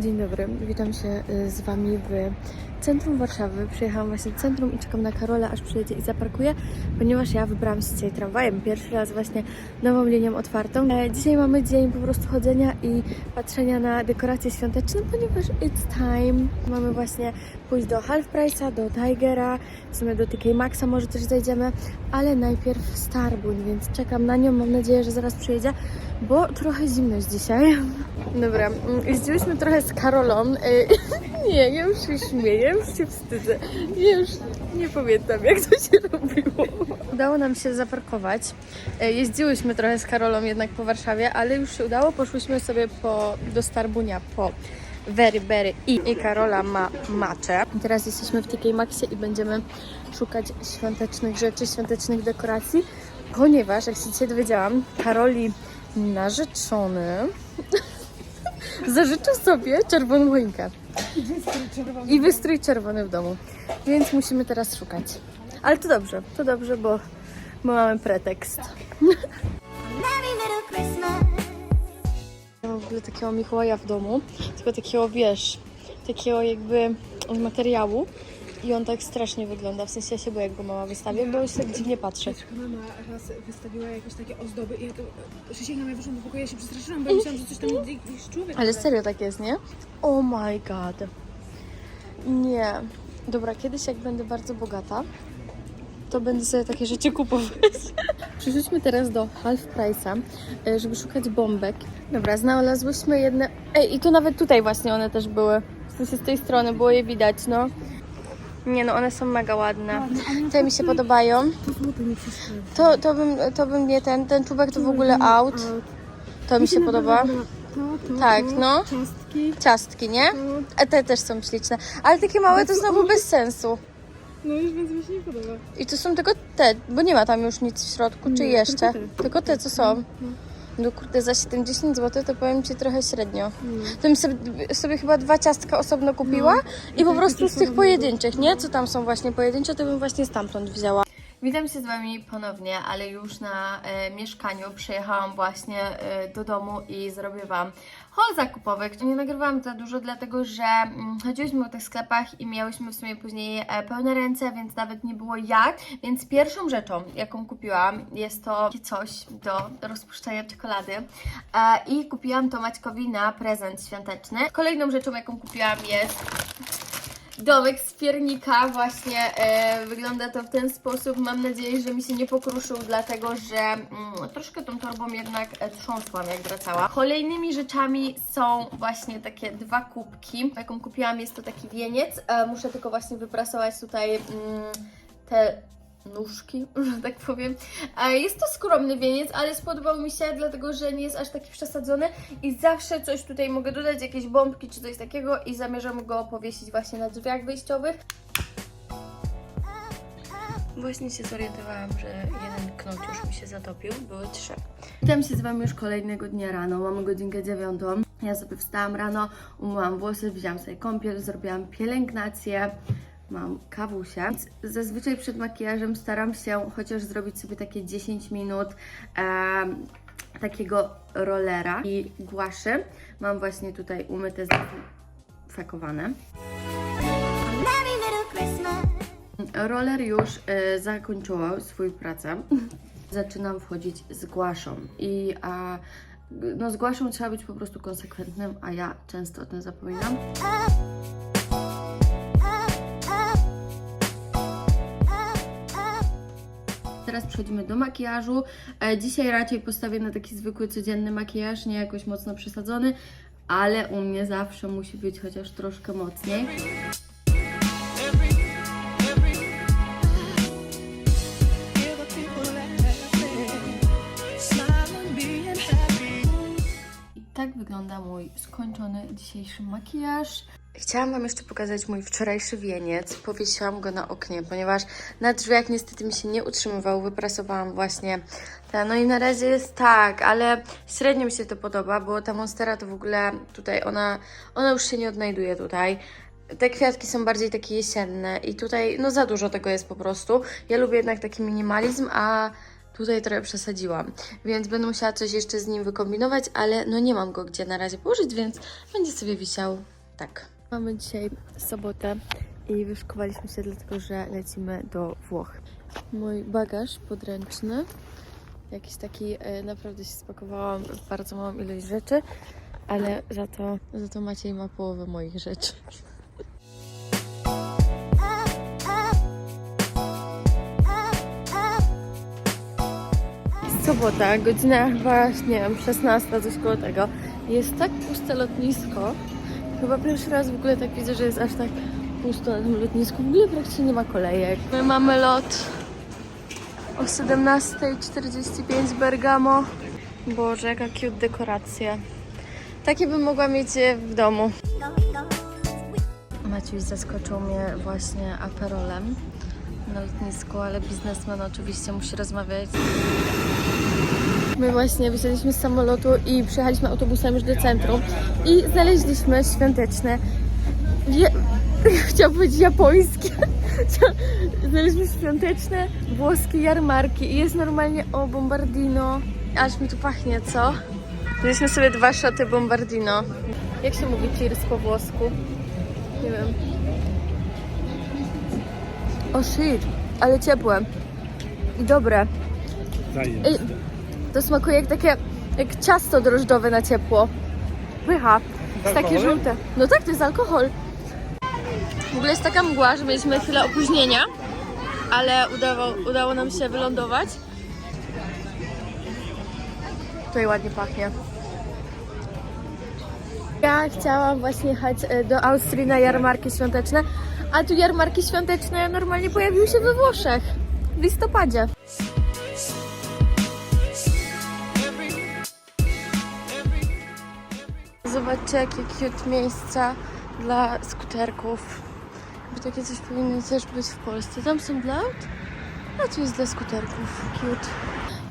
Dzień dobry, witam się y, z Wami w centrum Warszawy. Przyjechałam właśnie do centrum i czekam na Karolę, aż przyjedzie i zaparkuje, ponieważ ja wybrałam się dzisiaj tramwajem. Pierwszy raz właśnie nową linią otwartą. E, Dzisiaj mamy dzień po prostu chodzenia i patrzenia na dekoracje świąteczne, ponieważ it's time. Mamy właśnie pójść do Half Price'a, do Tigera, w sumie do TK Maxa może też zajdziemy, ale najpierw Starbuń, więc czekam na nią. Mam nadzieję, że zaraz przyjedzie, bo trochę zimno jest dzisiaj. Dobra, mm, jeździłyśmy trochę z Karolą. Ej, Nie, ja już się śmieję, ja już się wstydzę. Już nie pamiętam, jak to się robiło. Udało nam się zaparkować. E, Jeździłyśmy trochę z Karolą jednak po Warszawie, ale już się udało. Poszłyśmy sobie po, do Starbunia po Very Berry i, i Karola ma maczę. Teraz jesteśmy w TK Maxie i będziemy szukać świątecznych rzeczy, świątecznych dekoracji, ponieważ, jak się dzisiaj dowiedziałam, Karoli narzeczony zażyczył sobie czerwoną choinkę. I wystrój czerwony w domu. Więc musimy teraz szukać. Ale to dobrze, to dobrze, bo, bo mamy pretekst. Christmas. Ja mam w ogóle takiego Mikołaja w domu, tylko takiego, wiesz, takiego jakby z materiału. I on tak strasznie wygląda, w sensie ja się boję, jak go mama wystawi, bo się tak dziwnie patrzy. Mama raz wystawiła jakieś takie ozdoby i ja to przysięgam, ja wyszłam do pokoju, ja się przestraszyłam, bo myślałam, że coś tam jakiś człowiek. Ale serio tak jest, nie? Oh my god. Nie. Dobra, kiedyś jak będę bardzo bogata, to będę sobie takie rzeczy kupować. Przyszliśmy teraz do Half Price'a, e, żeby szukać bombek. Dobra, znalazłyśmy jedne... Ej, i tu nawet tutaj właśnie one też były. W sensie z tej strony było je widać, no. Nie no, one są mega ładne. Te mi się podobają. To, to, bym, to bym nie ten, ten czubek to w ogóle out. To mi się podoba. Tak, no. Ciastki. Ciastki, nie? A te też są śliczne. Ale takie małe to znowu bez sensu. no już więcej mi się nie podoba. I to są tylko te, bo nie ma tam już nic w środku, czy jeszcze? tylko te. Tylko te, co są. No. No kurde, za 70 zł to powiem Ci trochę średnio. Mm. To bym sobie, sobie chyba dwa ciastka osobno kupiła i po tak, prostu z tych pojedynczych, nie? Co tam są właśnie pojedyncze, to bym właśnie stamtąd wzięła. Witam się z Wami ponownie, ale już na e, mieszkaniu. Przyjechałam właśnie e, do domu i zrobię Wam haul zakupowy. Nie nagrywałam za dużo, dlatego że mm, chodziłyśmy po tych sklepach i miałyśmy w sumie później e, pełne ręce, więc nawet nie było jak. Więc pierwszą rzeczą, jaką kupiłam, jest to coś do rozpuszczania czekolady. E, I kupiłam to Maćkowi na prezent świąteczny. Kolejną rzeczą, jaką kupiłam jest domek z piernika właśnie e, wygląda to w ten sposób. Mam nadzieję, że mi się nie pokruszył, dlatego że mm, troszkę tą torbą jednak e, trząsłam jak wracała. Kolejnymi rzeczami są właśnie takie dwa kubki. Jaką kupiłam jest to taki wieniec. E, muszę tylko właśnie wyprasować tutaj mm, te nóżki, że tak powiem. Jest to skromny wieniec, ale spodobał mi się, dlatego że nie jest aż taki przesadzony i zawsze coś tutaj mogę dodać, jakieś bombki czy coś takiego i zamierzam go powiesić właśnie na drzwiach wyjściowych. Właśnie się zorientowałam, że jeden knot już mi się zatopił, były trzy. Witam się z Wami już kolejnego dnia rano, mamy godzinkę dziewiątą. Ja sobie wstałam rano, umyłam włosy, wzięłam sobie kąpiel, zrobiłam pielęgnację, mam kawusia. Więc Zazwyczaj przed makijażem staram się chociaż zrobić sobie takie 10 minut takiego rollera i głaszy. Mam właśnie tutaj umyte, Christmas. Roller już e, zakończyła swoją pracę. Zaczynam wchodzić z głaszą i a, no z głaszą trzeba być po prostu konsekwentnym, a ja często o tym zapominam. Teraz przechodzimy do makijażu. E, Dzisiaj raczej postawię na taki zwykły, codzienny makijaż, nie jakoś mocno przesadzony, ale u mnie zawsze musi być chociaż troszkę mocniej. Tak wygląda mój skończony dzisiejszy makijaż. Chciałam Wam jeszcze pokazać mój wczorajszy wieniec. Powiesiłam go na oknie, ponieważ na drzwiach niestety mi się nie utrzymywał. Wyprasowałam właśnie ten. No i na razie jest tak, ale średnio mi się to podoba, bo ta monstera to w ogóle tutaj, ona, ona już się nie odnajduje tutaj. Te kwiatki są bardziej takie jesienne i tutaj no za dużo tego jest po prostu. Ja lubię jednak taki minimalizm, a tutaj trochę przesadziłam, więc będę musiała coś jeszcze z nim wykombinować, ale no nie mam go gdzie na razie położyć, więc będzie sobie wisiał tak. Mamy dzisiaj sobotę i wyszkowaliśmy się dlatego, że lecimy do Włoch. Mój bagaż podręczny, jakiś taki, e, naprawdę się spakowałam w bardzo małą ilość rzeczy, ale za to, za to Maciej ma połowę moich rzeczy. Sobota, godzina chyba, nie wiem, 16, coś koło tego. Jest tak puste lotnisko. Chyba pierwszy raz w ogóle tak widzę, że jest aż tak pusto na tym lotnisku. W ogóle praktycznie nie ma kolejek. My mamy lot o 17.45 z Bergamo. Boże, jaka cute dekoracja. Takie bym mogła mieć e, w domu. Maciuś zaskoczył mnie właśnie aperolem na lotnisku, ale biznesmen oczywiście musi rozmawiać. My właśnie wysiedliśmy z samolotu i przyjechaliśmy autobusem już do centrum i znaleźliśmy świąteczne, je, chciałam powiedzieć japońskie, znaleźliśmy świąteczne włoskie jarmarki i jest normalnie o bombardino. Aż mi tu pachnie, co? Wzięliśmy sobie dwa szoty bombardino. Jak się mówi cheers po włosku? Nie wiem. O shit, ale ciepłe. I dobre. Ej, to smakuje jak takie, jak ciasto drożdżowe na ciepło. Pycha. Jest takie żółte. No tak, to jest alkohol. W ogóle jest taka mgła, że mieliśmy chwilę opóźnienia, ale udało, udało nam się wylądować. Tutaj ładnie pachnie. Ja chciałam właśnie jechać e, do Austrii na jarmarki świąteczne, a tu jarmarki świąteczne normalnie pojawiły się we Włoszech w listopadzie. Zobaczcie, jakie cute miejsca dla skuterków. Bo takie coś powinno też być w Polsce. Tam są dla aut, a tu jest dla skuterków. Cute.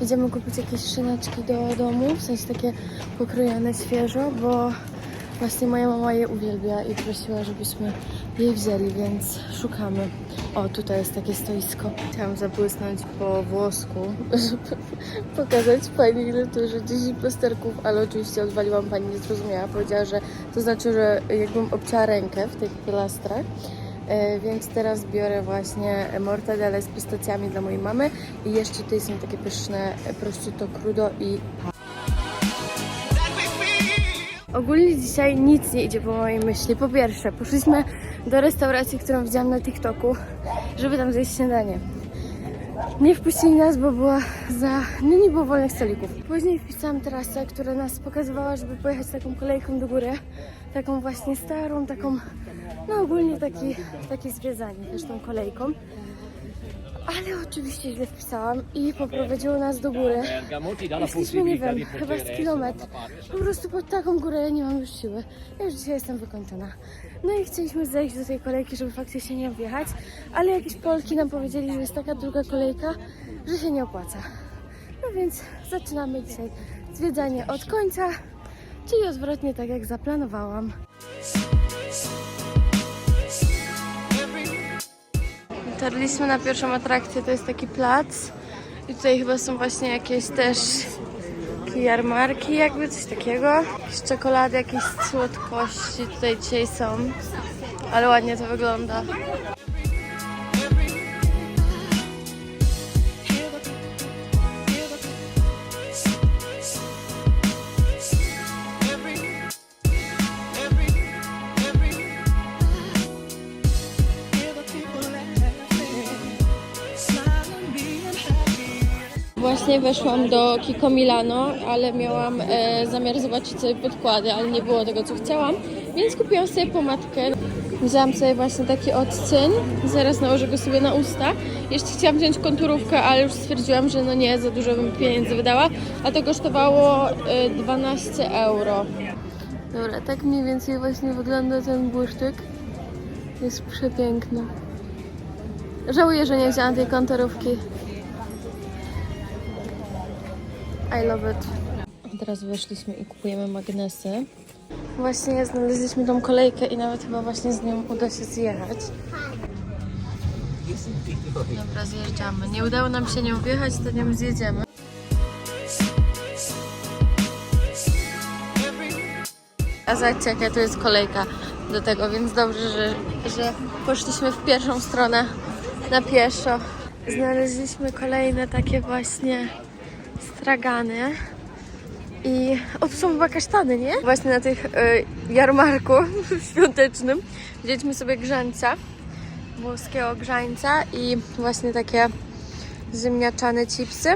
Idziemy kupić jakieś szyneczki do domu, w sensie takie pokrojone świeżo, bo właśnie moja mama je uwielbia i prosiła, żebyśmy je wzięli, więc szukamy. O, tutaj jest takie stoisko. Chciałam zabłysnąć po włosku, żeby pokazać pani, ile tu że 10 plasterków, ale oczywiście odwaliłam, pani nie zrozumiała. Powiedziała, że to znaczy, że jakbym obcięła rękę w tych plastrach. E, Więc teraz biorę właśnie mortadele z pistacjami dla mojej mamy i jeszcze tutaj są takie pyszne prosciutto crudo i Ogólnie dzisiaj nic nie idzie po mojej myśli. Po pierwsze, poszliśmy do restauracji, którą widziałam na TikToku, żeby tam zjeść śniadanie. Nie wpuścili nas, bo była za... No nie było wolnych stolików. Później wpisałam trasę, która nas pokazywała, żeby pojechać taką kolejką do góry. Taką właśnie starą, taką... No ogólnie taki, takie zwiedzanie też tą kolejką. Ale oczywiście źle wpisałam i poprowadziło nas do góry. Jesteśmy, nie wiem, chyba z kilometr. Po prostu pod taką górę ja nie mam już siły. Ja już dzisiaj jestem wykończona. No i chcieliśmy zejść do tej kolejki, żeby faktycznie nie wjechać, ale jakieś Polki nam powiedzieli, że jest taka druga kolejka, że się nie opłaca. No więc zaczynamy dzisiaj zwiedzanie od końca, czyli odwrotnie tak jak zaplanowałam. Dotarliśmy na pierwszą atrakcję, to jest taki plac i tutaj chyba są właśnie jakieś też jarmarki, jakby coś takiego. Jakieś czekolady, jakieś słodkości tutaj dzisiaj są, ale ładnie to wygląda. Właśnie weszłam do Kiko Milano, ale miałam e, zamiar zobaczyć sobie podkłady, ale nie było tego, co chciałam, więc kupiłam sobie pomadkę. Wzięłam sobie właśnie taki odcień, zaraz nałożę go sobie na usta. Jeszcze chciałam wziąć konturówkę, ale już stwierdziłam, że no nie, za dużo bym pieniędzy wydała, a to kosztowało e, 12 euro. Dobra, tak mniej więcej właśnie wygląda ten błyszczyk. Jest przepiękny. Żałuję, że nie wzięłam tej konturówki. I love it. Teraz wyszliśmy i kupujemy magnesy. Właśnie znaleźliśmy tą kolejkę i nawet chyba właśnie z nią uda się zjechać. Dobra, zjeżdżamy. Nie udało nam się nią wjechać, to nią zjedziemy. A zobaczcie, jaka tu jest kolejka do tego, więc dobrze, że, że poszliśmy w pierwszą stronę na pieszo. Znaleźliśmy kolejne takie właśnie stragany. I o, są chyba kasztany, nie? Właśnie na tych y, jarmarku świątecznym wzięliśmy sobie grzańca, włoskiego grzańca i właśnie takie ziemniaczane chipsy.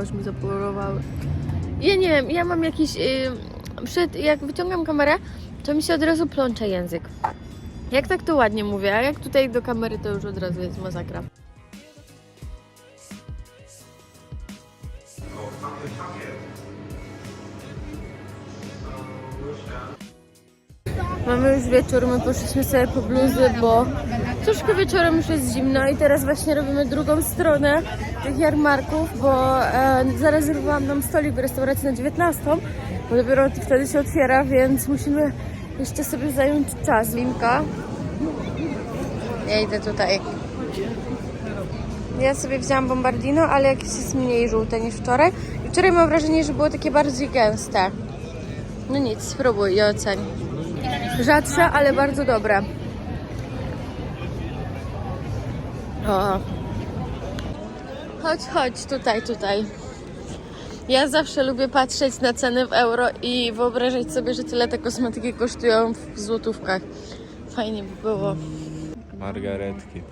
Już mi zapolowały. Ja nie wiem, ja mam jakiś. y, przed, jak wyciągam kamerę, to mi się od razu plącze język. Jak tak to ładnie mówię, a jak tutaj do kamery, to już od razu jest masakra. Mamy już wieczór, my poszliśmy sobie po bluzy, bo troszkę wieczorem już jest zimno i teraz właśnie robimy drugą stronę tych jarmarków, bo e, zarezerwowałam nam stolik w restauracji na 19, bo dopiero wtedy się otwiera, więc musimy jeszcze sobie zająć czas. Linka. Ja idę tutaj. Ja sobie wzięłam bombardino, ale jakieś jest mniej żółte niż wczoraj. Wczoraj mam wrażenie, że było takie bardziej gęste. No nic, spróbuj i oceń. Rzadsze, ale bardzo dobre. O. Chodź, chodź, tutaj, tutaj. Ja zawsze lubię patrzeć na ceny w euro i wyobrażać sobie, że tyle te kosmetyki kosztują w złotówkach. Fajnie by było. Margaretki.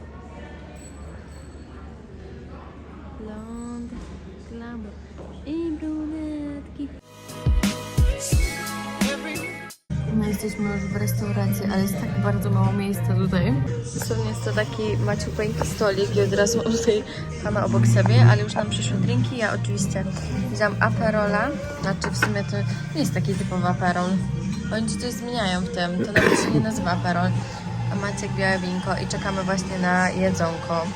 Jesteśmy już w restauracji, ale jest tak bardzo mało miejsca tutaj. Dosłownie jest to taki maciupeńki stolik i od razu mam tutaj pana obok siebie, ale już nam przyszły drinki. Ja oczywiście wziąłam aperola, znaczy w sumie to nie jest taki typowy aperol. Oni ci coś zmieniają w tym, to nawet się nie nazywa aperol. A Maciek białe winko i czekamy właśnie na jedzonko.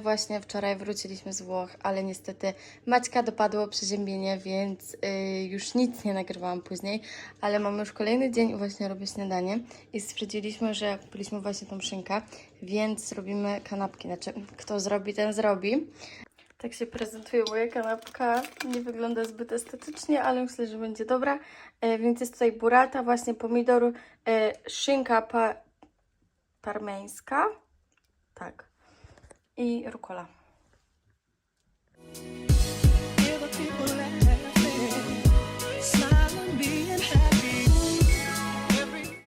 Właśnie wczoraj wróciliśmy z Włoch, ale niestety Maćka dopadło przeziębienie, więc y, już nic nie nagrywałam później, ale mamy już kolejny dzień i właśnie robię śniadanie i stwierdziliśmy, że kupiliśmy właśnie tą szynkę, więc zrobimy kanapki, znaczy kto zrobi, ten zrobi. Tak się prezentuje moja kanapka. Nie wygląda zbyt estetycznie, ale myślę, że będzie dobra. E, więc jest tutaj burata, właśnie pomidoru, e, szynka pa parmeńska. Tak. I rukola.